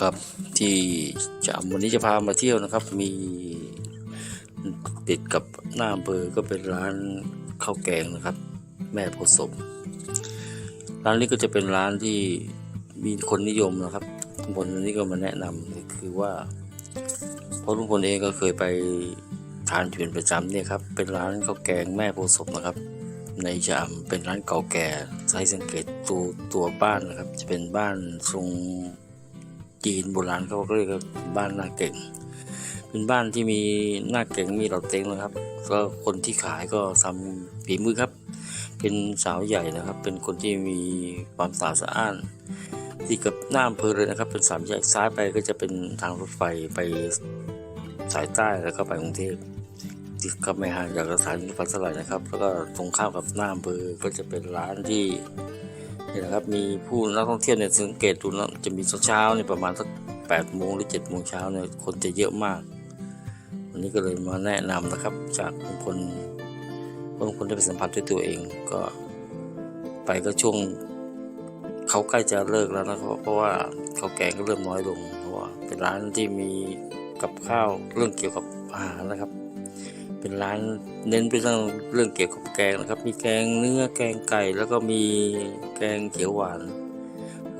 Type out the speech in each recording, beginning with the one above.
ครับที่จะวันนี้จะพามาเที่ยวนะครับ มีติดกับหน้าอำเภอก็เป็นร้านข้าวแกงนะครับ แม่โพสมร้านนี้ก็จะเป็นร้านที่มีคนนิยมนะครับลุงพลวันนี้ก็มาแนะนำคือว่าเพราะลุงพลเองก็เคยไปทานอยู่เป็นประจำเนี่ยครับเป็นร้านข้าวแกงแม่โพสมนะครับ ในชะอำเป็นร้านเก่าแก่ให้สังเกตตัวตัวบ้านนะครับ จะเป็นบ้านทรง จีนโบราณเขาเรียกว่าบ้านหน้าเก่ง เป็นบ้านที่มีหน้าเก่งมีเหล่าเต็งนะครับก็คนที่ขายก็ทำฝีมือครับ เป็นสาวใหญ่นะครับ เป็นคนที่มีความสะอาดสะอ้านที่กับหน้าอำเภอเลยนะครับ เป็นสามแยกซ้ายไปก็จะเป็นทางรถไฟไปสายใต้แล้วก็ไปกรุงเทพที่ก็ไม่ห่างจากสถานีรถไฟเท่าไหร่นะครับ แล้วก็ตรงข้ามกับหน้าอำเภอก็จะเป็นร้านที่ นี่นะครับมีผู้นักท่องเที่ยวเนี่ยสังเกตดูนะจะมีเช้าๆเนี่ยประมาณสักแปดโมงหรือเจ็ดโมงเช้าเนี่ยคนจะเยอะมาก วันนี้ก็เลยมาแนะนำนะครับ จากบางคนบางคนได้ไปสัมผัสด้วยตัวเองก็ไปก็ช่วงเขาใกล้จะเลิกแล้วนะครับเพราะว่าเขาแกงก็เริ่มน้อยลงเพราะว่าเป็นร้านที่มีกับข้าวเรื่องเกี่ยวกับอาหารนะครับ เป็นร้านเน้นไปเรื่องเรื่องเกี่ยวกับแกงนะครับ มีแกงเนื้อแกงไก่ แล้วก็มีแกงเขียวหวาน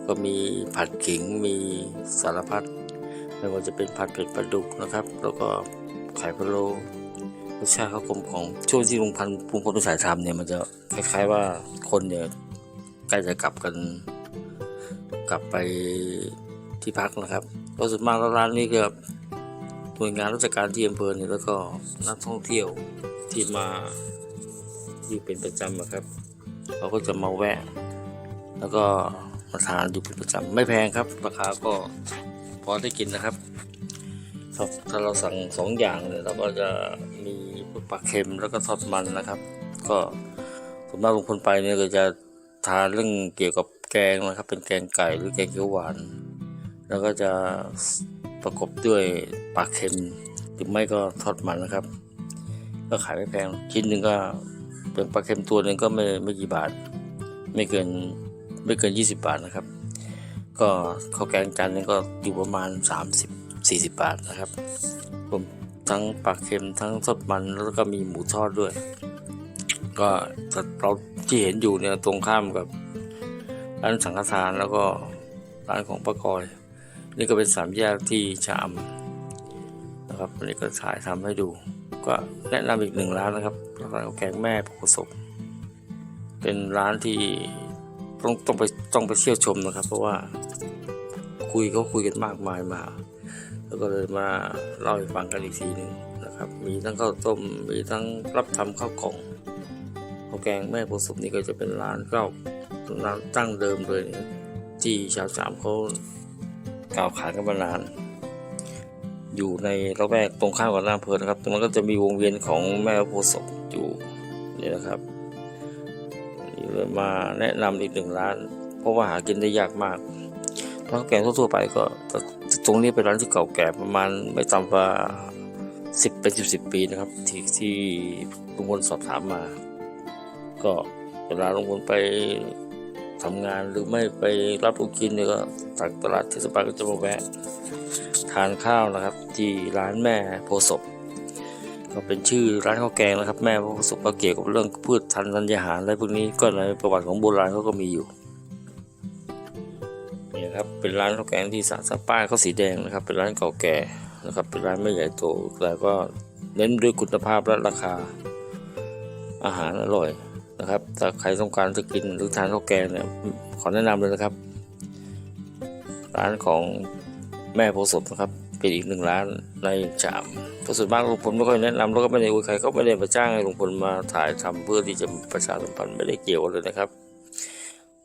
ก็มีผัดขิงมีสารพัดไม่ว่าจะเป็นผัดเผ็ดปลาดุกนะครับ แล้วก็ไข่พะโล้รสชาติเขากลมของช่วงที่ลุงพันธุ์ลุงพลไปสายทำเนี่ยมันจะคล้ายๆว่าคนเนี่ยใกล้จะกลับกัน กลับไปที่พักนะครับเพราะส่วนมากแล้วร้านนี้ก็ หน่วยงานราชการที่อำเภอเนี่ยแล้วก็นักท่องเที่ยวที่มาอยู่เป็นประจำอะครับเขาก็จะมาแวะ แล้วก็มาทานอยู่เป็นประจำไม่แพงครับ ราคาก็พอได้กินนะครับครับถ้าเราสั่งสองอย่างเนี่ยเราก็จะมีปลาเค็มแล้วก็ทอดมันนะครับ ก็ส่วนมากลงคนไปเนี่ยก็จะทานเรื่องเกี่ยวกับแกงนะครับ เป็นแกงไก่หรือแกงเขียวหวาน แล้วก็จะ ประกบด้วยปลาเค็มหรือไม่ก็ทอดมันนะครับ ก็ขายไม่แพงชิ้นหนึ่งก็เป็นปลาเค็มตัวหนึ่งก็ไม่ไม่กี่บาท ไม่เกินไม่เกิน 20 บาทนะครับ ก็ข้าวแกงจานนึงก็อยู่ประมาณ 30 40 บาทนะครับรวมทั้งปลาเค็มทั้งทอดมันแล้วก็มีหมูทอดด้วย ก็เราที่เห็นอยู่เนี่ยตรงข้ามกับร้านสังฆทานแล้วก็ร้านของป้ากอย นี่ก็เป็นสามแยกที่ชะอำนะครับวันนี้ก็ถ่ายทำให้ดู ก็แนะนำอีกหนึ่งร้านนะครับร้านข้าวแกงแม่โพศพเป็นร้านที่ต้องต้องไปต้องไปเที่ยวชมนะครับ เพราะว่าคุยเขาคุยกันมากมายมา แล้วก็เลยมาเล่าให้ฟังกันอีกทีหนึ่งนะครับ มีทั้งข้าวต้มมีทั้งรับทำข้าวกล่องข้าวแกงแม่โพศพนี่ก็จะเป็นร้านเก่าร้านตั้งเดิมเลยที่ชาวสามเขา กล่าวขานกันมานาน อยู่ในระแวกตรงข้ามกับหน้าอำเภอนนะครับ ตรงนั้นก็จะมีวงเวียนของแม่โพธิ์ศพอยู่นี่นะครับนี่เลยมาแนะนำอีกหนึ่งร้าน เพราะว่าหากินได้ยากมากเพราะแกงทั่วๆไปก็ตรงนี้เป็นร้านที่เก่าแก่ประมาณไม่ต่ำกว่าสิบเป็นสิบสิบปีนะครับ ที่ที่ลุงพลสอบถามมา ก็เวลาลุงพลไป ทำงานหรือไม่ไปรับลูกกินเนี่ยก็จากตลาดเทศบาลก็จะมาแวะทานข้าวนะครับ ที่ร้านแม่โพศพก็เป็นชื่อร้านข้าวแกงนะครับ แม่โพศพก็เกี่ยวกับเรื่องพืชทันธัญญาหารอะไรพวกนี้ก็ในประวัติของโบราณเขาก็มีอยู่นี่ครับเป็นร้านข้าวแกงที่สาสป้ายเขาสีแดงนะครับ เป็นร้านเก่าแก่นะครับเป็นร้านไม่ใหญ่โตแต่ก็เน้นด้วยคุณภาพและราคาอาหารอร่อย นะครับถ้าใครต้องการจะกินหรือทานข้าวแกงเนี่ยขอแนะนำเลยนะครับ ร้านของแม่โพธิ์ศพนะครับ เป็นอีกหนึ่งร้านในชามเพราะส่วนมากลุงพลไม่ค่อยแนะนำแล้วก็ไม่ได้อวยใครก็ไม่ได้มาจ้างให้ลุงพลมาถ่ายทำเพื่อที่จะประชาสัมพันธ์ไม่ได้เกี่ยวเลยนะครับ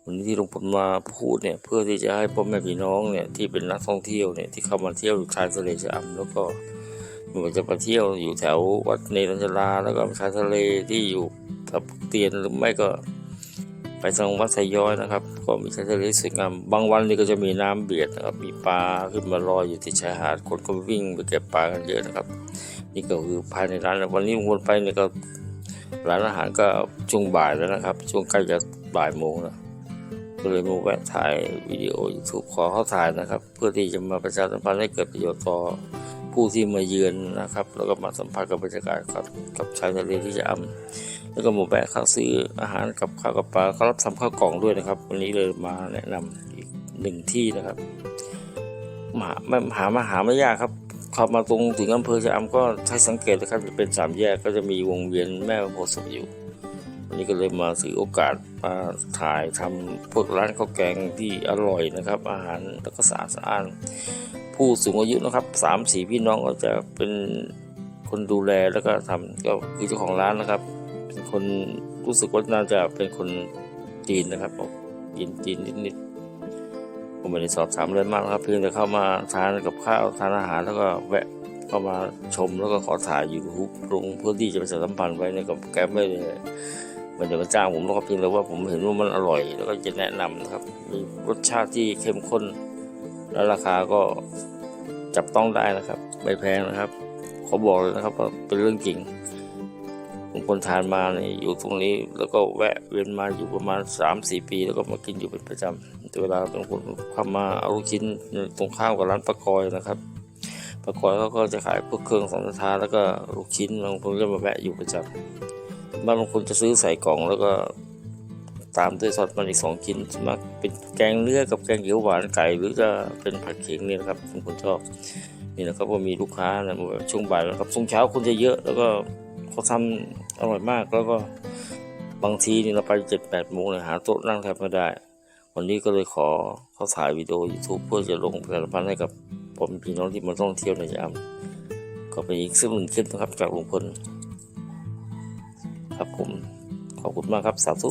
วันนี้ที่ลุงพลมาพูดเนี่ยเพื่อที่จะให้พ่อแม่พี่น้องเนี่ยที่เป็นนักท่องเที่ยวเนี่ยที่เข้ามาเที่ยวชายทะเลชะอำแล้วก็ม่ว่าจะไปเที่ยวอยู่แถววัดเนรัญชลาแล้วก็ชายทะเลที่อยู่ กับเตียนหรือไม่ก็ไปทางวัดไซย้อยนะครับ ก็มีชายทะเลสวยงามบางวันนี่ก็จะมีน้ำเบียดนะครับ มีปลาขึ้นมาลอยอยู่ที่ชายหาดคนก็วิ่งไปเก็บปลากันเยอะนะครับ นี่ก็คือภายในร้านวันนี้วนไปนี่ก็ร้านอาหารก็ช่วงบ่ายแล้วนะครับ ช่วงใกล้จะบ่ายโมงแล้วก็เลยมาแวะถ่ายวิดีโอ YouTube ขอเขาถ่ายนะครับ เพื่อที่จะมาประชาสัมพันธ์ให้เกิดประโยชน์ต่อ ผู้ที่มาเยือนนะครับ แล้วก็มาสัมผัสกับบรรยากาศกับกับชายทะเลที่จะอำแล้วก็หมาแวะเขาซื้ออาหารกับข้าวกับปลาเขารับทำข้าวกล่องด้วยนะครับ วันนี้เลยมาแนะนำอีกหนึ่งที่นะครับมาไม่หามาหาไม่ยากครับขับมาตรงถึงอำเภอชะอำก็ใช้สังเกตนะครับจะเป็นสามแยกก็จะมีวงเวียนแม่โพธิ์สุขอยู่วันนี้ก็เลยมาถือโอกาสมาถ่ายทำพวกร้านข้าวแกงที่อร่อยนะครับ อาหารแล้วก็สะอาดสะอ้าน ผู้สูงอายุนะครับสามสี่พี่น้องก็จะเป็นคนดูแลแล้วก็ทำก็คือเจ้าของร้านนะครับ เป็นคนรู้สึกว่าน่าจะเป็นคนจีนนะครับบอกจีนจีนนิดๆผมไม่ได้สอบถามเลยมากครับ เพียงแต่เข้ามาทานกับข้าวทานอาหารแล้วก็แวะเข้ามาชมแล้วก็ขอถ่ายอยู่ทุกตรงเพื่อที่จะไปสัมพันธ์ไว้ในกับแกไม่เลยมันจะมาจ้างผมแล้วก็เพียงแต่ว่าผมเห็นว่ามันอร่อย แล้วก็จะแนะนำนะครับมีรสชาติที่เข้มข้น และราคาก็จับต้องได้นะครับ ไม่แพงนะครับขอบอกเลยนะครับว่าเป็นเรื่องจริงผมคนทานมาเนี่ยอยู่ตรงนี้ แล้วก็แวะเวียนมาอยู่ประมาณ3าสี่ปี แล้วก็มากินอยู่เป็นประจำแต่เวลาตรงคนเข้ามาเอาลูกชิ้นตรงข้ามกับร้านปลากอยนะครับปลากอยเขาก็จะขายพวกเครื่องสังฆทานแล้วก็ลูกชิ้นบางคนก็มาแวะอยู่ประจำบางคนจะซื้อใส่กล่องแล้วก็ ตามด้วยซอสมันอีกสองชิ้นส่วนมากเป็นแกงเนื้อกับแกงเขียวหวานไก่ หรือจะเป็นผัดเข็งนี่นะครับผมคนชอบนี่นะครับว่ามีลูกค้านะช่วงบ่ายนะครับช่วงเช้าคนจะเยอะแล้วก็เขาทำอร่อยมากแล้วก็บางทีนี่เราไปเจ็ดแปดโมงเลยหาโต๊ะนั่งแทบไม่ได้ วันนี้ก็เลยขอเขาถ่ายวิดีโอ YouTube เพื่อจะลงประชาสัมพันธ์ให้กับผมพี่น้องที่มาท่องเที่ยวในยามก็เป็นอีกซึ่งหนึ่งคลิปนะครับจากลุงพลครับผมขอบคุณมากครับสาธุ